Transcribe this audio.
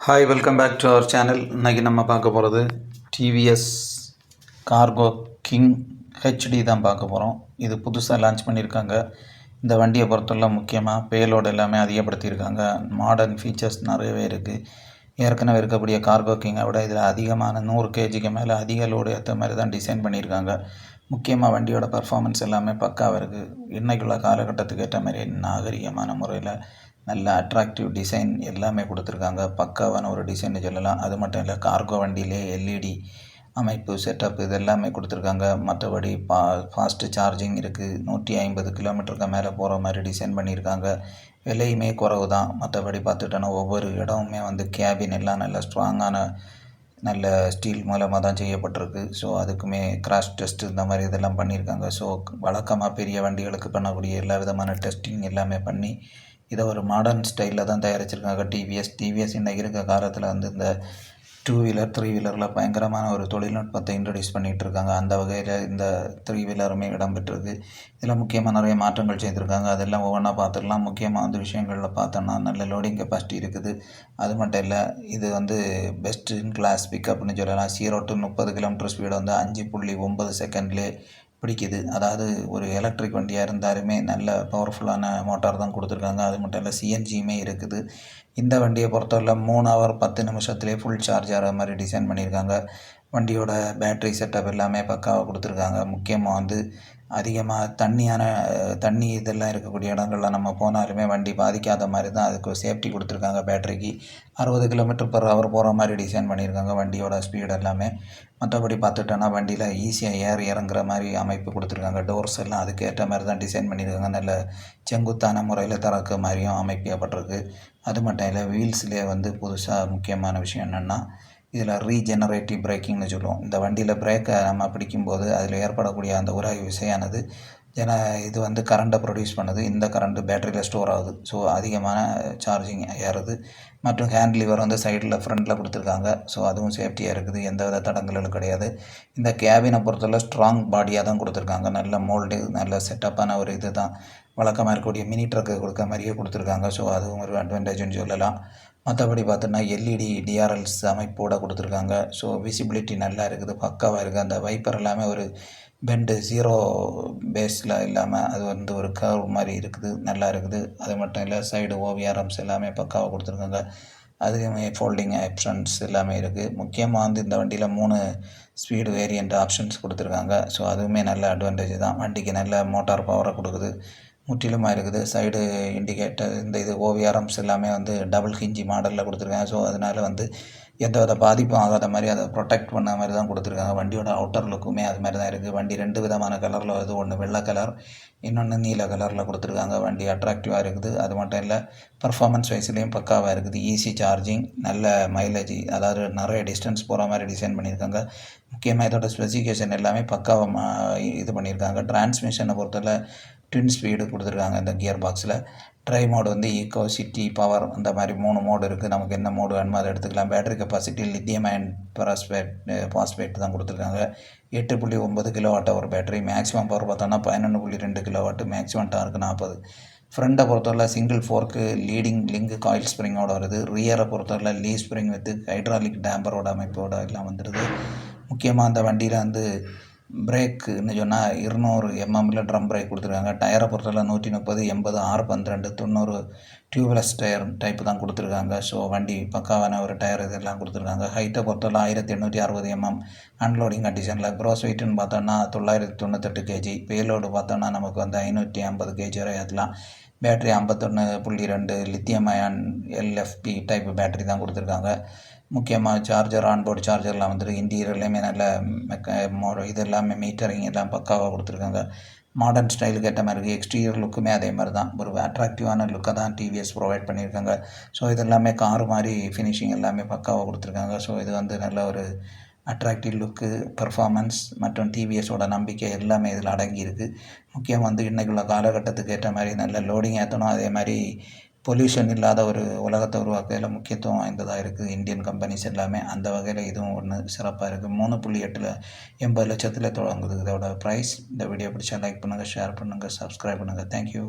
Hi welcome back to our channel இன்றைக்கி நம்ம பார்க்க போகிறது டிவிஎஸ் கார்கோ கிங் ஹெச்டி தான் பார்க்க போகிறோம் இது புதுசாக லான்ச் பண்ணியிருக்காங்க. இந்த வண்டியை பொறுத்தவரை முக்கியமாக பேலோடு எல்லாமே அதிகப்படுத்தியிருக்காங்க. மாடர்ன் ஃபீச்சர்ஸ் நிறையவே இருக்குது ஏற்கனவே இருக்கக்கூடிய கார்கோ கிங்கை விட இதில் அதிகமான நூறு கேஜிக்கு மேலே அதிக லோடு ஏற்ற மாதிரி தான் டிசைன் பண்ணியிருக்காங்க. முக்கியமாக வண்டியோட பர்ஃபார்மன்ஸ் எல்லாமே பக்காவாக இருக்குது இன்றைக்குள்ள காலகட்டத்துக்கு ஏற்ற மாதிரி நாகரிகமான முறையில் நல்ல அட்ராக்டிவ் டிசைன் எல்லாமே கொடுத்துருக்காங்க. பக்காவான ஒரு டிசைன்னு சொல்லலாம். அது மட்டும் இல்லை கார்கோ வண்டியிலே எல்இடி அமைப்பு செட்டப் இது எல்லாமே கொடுத்துருக்காங்க. மற்றபடி பா ஃபாஸ்ட்டு சார்ஜிங் இருக்குது நூற்றி ஐம்பது கிலோமீட்டருக்கு மேலே போகிற மாதிரி டிசைன் பண்ணியிருக்காங்க. விலையுமே குறவு தான் மற்றபடி பார்த்துட்டோன்னா ஒவ்வொரு இடமுமே வந்து கேபின் எல்லாம் நல்ல ஸ்ட்ராங்கான நல்ல ஸ்டீல் மூலமாக தான் செய்யப்பட்டிருக்கு. ஸோ அதுக்குமே கிராஷ் டெஸ்ட் இந்த மாதிரி இதெல்லாம் பண்ணியிருக்காங்க. ஸோ வழக்கமாக பெரிய வண்டிகளுக்கு பண்ணக்கூடிய எல்லா விதமான டெஸ்டிங் எல்லாமே பண்ணி இதை ஒரு மாடர்ன் ஸ்டைலில் தான் தயாரிச்சிருக்காங்க. டிவிஎஸ் டிவிஎஸ் இன்றைக்கி இருக்க காலத்தில் வந்து இந்த டூ வீலர் த்ரீ வீலரில் பயங்கரமான ஒரு தொழில்நுட்பத்தை இன்ட்ரடியூஸ் பண்ணிகிட்டு இருக்காங்க அந்த வகையில் இந்த த்ரீ வீலருமே இடம்பெற்றிருக்கு. இதில் முக்கியமாக நிறைய மாற்றங்கள் செய்திருக்காங்க. அதெல்லாம் ஒவ்வொன்றா பார்த்துக்கலாம் முக்கியமாக வந்து விஷயங்களில் பார்த்தோன்னா நல்ல லோடிங் கெப்பாசிட்டி இருக்குது. அது மட்டும் இல்லை இது வந்து பெஸ்ட் இன் கிளாஸ் பிக்கப்னு சொல்லலாம். ஜீரோ டு முப்பது கிலோமீட்டர் ஸ்பீடு வந்து அஞ்சு புள்ளி ஒம்பது செகண்ட்லேயே பிடிக்குது. அதாவது ஒரு எலக்ட்ரிக் வண்டியாக இருந்தாலுமே நல்ல பவர்ஃபுல்லான மோட்டார் தான் கொடுத்துருக்காங்க. அது மட்டும் இல்லை சிஎன்ஜியுமே இருக்குது. இந்த வண்டியை பொறுத்தவரை மூணு ஹவர் பத்து நிமிஷத்துலேயே ஃபுல் சார்ஜ் ஆகிற மாதிரி டிசைன் பண்ணியிருக்காங்க. வண்டியோட பேட்ரி செட்டப் எல்லாமே பக்காவாக கொடுத்துருக்காங்க. முக்கியமாக வந்து அதிகமாக தண்ணியான தண்ணி இதெல்லாம் இருக்கக்கூடிய இடங்களில் நம்ம போனாலுமே வண்டி பாதிக்காத மாதிரி தான் அதுக்கு சேஃப்டி கொடுத்துருக்காங்க பேட்டரிக்கு அறுபது கிலோமீட்டர் பர் ஹவர் போகிற மாதிரி டிசைன் பண்ணியிருக்காங்க வண்டியோட ஸ்பீடு எல்லாமே. மற்றபடி பார்த்துட்டோன்னா வண்டியில் ஈஸியாக ஏர் இறங்குற மாதிரி அமைப்பு கொடுத்துருக்காங்க. டோர்ஸ் எல்லாம் அதுக்கு ஏற்ற மாதிரி தான் டிசைன் பண்ணியிருக்காங்க. நல்ல செங்குத்தான முறையில் திறக்க மாதிரியும் அமைக்கப்பட்டிருக்கு. அது மட்டும் இல்லை வீல்ஸ்லேயே வந்து புதுசாக முக்கியமான விஷயம் என்னென்னா இதில் ரீஜெனரேட்டிவ் பிரேக்கிங்னு சொல்லுவோம். இந்த வண்டியில் பிரேக்கை நம்ம பிடிக்கும்போது அதில் ஏற்படக்கூடிய அந்த உராய் விசையானது ஏன்னா இது வந்து கரண்ட்டை ப்ரொடியூஸ் பண்ணுது. இந்த கரண்ட்டு பேட்டரியில் ஸ்டோர் ஆகுது. ஸோ அதிகமான சார்ஜிங் ஏறுது. மற்றும் ஹேண்ட் லிவர் வந்து சைடில் ஃப்ரண்ட்டில் கொடுத்துருக்காங்க. ஸோ அதுவும் சேஃப்டியாக இருக்குது. எந்த வித தடங்களும் கிடையாது. இந்த கேபினை பொறுத்தவரை ஸ்ட்ராங் பாடியாக தான் கொடுத்துருக்காங்க. நல்ல மோல்டு நல்ல செட்டப்பான ஒரு இது தான் வழக்கமாக இருக்கக்கூடிய மினி ட்ரக்கு கொடுக்க மாதிரியே கொடுத்துருக்காங்க. ஸோ அதுவும் ஒரு அட்வான்டேஜ்னு சொல்லலாம். மற்றபடி பார்த்தோன்னா எல்இடி டிஆர்எல்ஸ் அமைப்போடு கொடுத்துருக்காங்க. ஸோ விசிபிலிட்டி நல்லா இருக்குது பக்காவாக இருக்குது. அந்த வைப்பர் எல்லாமே ஒரு பெண்டு ஜீரோ பேஸில் இல்லாமல் அது வந்து ஒரு கர்வ் மாதிரி இருக்குது நல்லா இருக்குது. அது மட்டும் இல்லை சைடு ஓவிஆர்எம்ஸ் எல்லாமே பக்காவாக கொடுத்துருக்காங்க. அதுவுமே ஃபோல்டிங் ஆப்ஷன்ஸ் எல்லாமே இருக்குது முக்கியமாக வந்து இந்த வண்டியில் மூணு ஸ்பீடு வேரியண்ட் ஆப்ஷன்ஸ் கொடுத்துருக்காங்க. ஸோ அதுவுமே நல்ல அட்வான்டேஜ் தான். வண்டிக்கு நல்ல மோட்டார் பவரை கொடுக்குது. முற்றிலுமாக இருக்குது. சைடு இண்டிகேட்டர் இந்த இது ஓவிஆர்எம்ஸ் எல்லாமே வந்து டபுள் ஹிஞ்சி மாடலில் கொடுத்துருக்காங்க. ஸோ அதனால் வந்து எந்த வித பாதிப்பும் ஆகாத மாதிரி அதை ப்ரொடெக்ட் பண்ண மாதிரி தான் கொடுத்துருக்காங்க. வண்டியோட அவுட்டர் லுக்குமே அது மாதிரி தான் இருக்குது. வண்டி ரெண்டு விதமான கலரில் வருது. ஒன்று வெள்ளை கலர் இன்னொன்று நீல கலரில் கொடுத்துருக்காங்க. வண்டி அட்ராக்டிவாக இருக்குது. அது மட்டும் இல்லை பர்ஃபார்மன்ஸ் வைஸ்லேயும் பக்காவாக இருக்குது. ஈஸி சார்ஜிங் நல்ல மைலேஜ் அதாவது நிறைய டிஸ்டன்ஸ் போகிற மாதிரி டிசைன் பண்ணியிருக்காங்க. முக்கியமாக இதோட ஸ்பெசிஃபிகேஷன் எல்லாமே பக்காவாக இது பண்ணியிருக்காங்க. டிரான்ஸ்மிஷனை பொறுத்தவரை ட்வின் ஸ்பீடு கொடுத்துருக்காங்க இந்த கியர் பாக்ஸில் ட்ரை மோடு வந்து ஈக்கோ சிட்டி பவர் அந்த மாதிரி மூணு மோடு இருக்குது நமக்கு என்ன மோடு வேணுமோ அதை எடுத்துக்கலாம். Battery capacity lithium ion phosphate phosphate தான் கொடுத்துருக்காங்க. எட்டு புள்ளி ஒம்பது கிலோ வாட் ஒரு பேட்டரி மேக்ஸிமம் பவர் பார்த்தோன்னா பதினொன்று புள்ளி ரெண்டு கிலோ வாட்டு மேக்ஸிமம் டார்க்கு நாற்பது ஃப்ரண்ட்டை பொறுத்தவரை single fork leading link coil ஸ்ப்ரிங்கோட வருது. ரியரை பொறுத்தவரை லீ ஸ்ப்ரிங் வித்து ஹைட்ராலிக் டேம்பரோட அமைப்போட எல்லாம் வந்துடுது முக்கியமாக அந்த வண்டியில் வந்து பிரேக்குன்னு சொன்னால் இருநூறு எம்எம்மில் ட்ரம் பிரேக் கொடுத்துருக்காங்க. டயரை பொறுத்தவரை நூற்றி முப்பது எண்பது ஆறு பன்னிரெண்டு தொண்ணூறு டியூப்லெஸ் டயர் டைப்பு தான் கொடுத்துருக்காங்க. ஸோ வண்டி பக்காவான ஒரு டயர் இதெல்லாம் கொடுத்துருக்காங்க. ஹைட்டை பொறுத்தவரை ஆயிரத்தி எண்ணூற்றி அறுபது எம்எம் அன்லோடிங் கண்டிஷனில் க்ரோஸ் வெயிட்னு பார்த்தோன்னா தொள்ளாயிரத்தி தொண்ணூத்தெட்டு கேஜி பேலோடு பார்த்தோன்னா நமக்கு வந்து ஐநூற்றி ஐம்பது கேஜி வரை ஏற்றலாம். பேட்ரி ஐம்பத்தொன்று புள்ளி ரெண்டு lithium ion LFP type battery தான் கொடுத்துருக்காங்க. முக்கியமாக சார்ஜர் ஆன்போர்டு சார்ஜர்லாம் வந்துட்டு இன்டீரியர்லேயுமே நல்ல மெக்க மோ இது எல்லாமே மீட்டரிங் எல்லாம் பக்காவாக கொடுத்துருக்காங்க. மாடர்ன் ஸ்டைலுக்கு ஏற்ற மாதிரி இருக்குது எக்ஸ்டீரியர் லுக்குமே அதே மாதிரி தான். ஒரு அட்ராக்டிவான லுக்கை தான் டிவிஎஸ் ப்ரொவைட் பண்ணியிருக்காங்க. ஸோ இது எல்லாமே கார் மாதிரி ஃபினிஷிங் எல்லாமே பக்காவாக கொடுத்துருக்காங்க. ஸோ இது வந்து நல்ல ஒரு அட்ராக்டிவ் லுக்கு பர்ஃபாமன்ஸ் மற்றும் டிவிஎஸோட நம்பிக்கை எல்லாமே இதில் அடங்கியிருக்கு. முக்கியம் வந்து இன்றைக்குள்ள காலகட்டத்துக்கு ஏற்ற மாதிரி நல்ல லோடிங் ஏற்றணும் அதே மாதிரி பொல்யூஷன் இல்லாத ஒரு உலகத்தை உருவாக்கையில் முக்கியத்துவம் வாய்ந்ததாக இருக்குது இந்தியன் கம்பெனிஸ் எல்லாமே அந்த வகையில் இதுவும் ஒன்று சிறப்பாக இருக்குது மூணு புள்ளி எட்டில் எண்பது லட்சத்தில் தொடங்குது. இதோட ப்ரைஸ் இந்த வீடியோ பிடிச்சா லைக் பண்ணுங்கள் ஷேர் பண்ணுங்கள் சப்ஸ்கிரைப் பண்ணுங்கள் தேங்க்யூ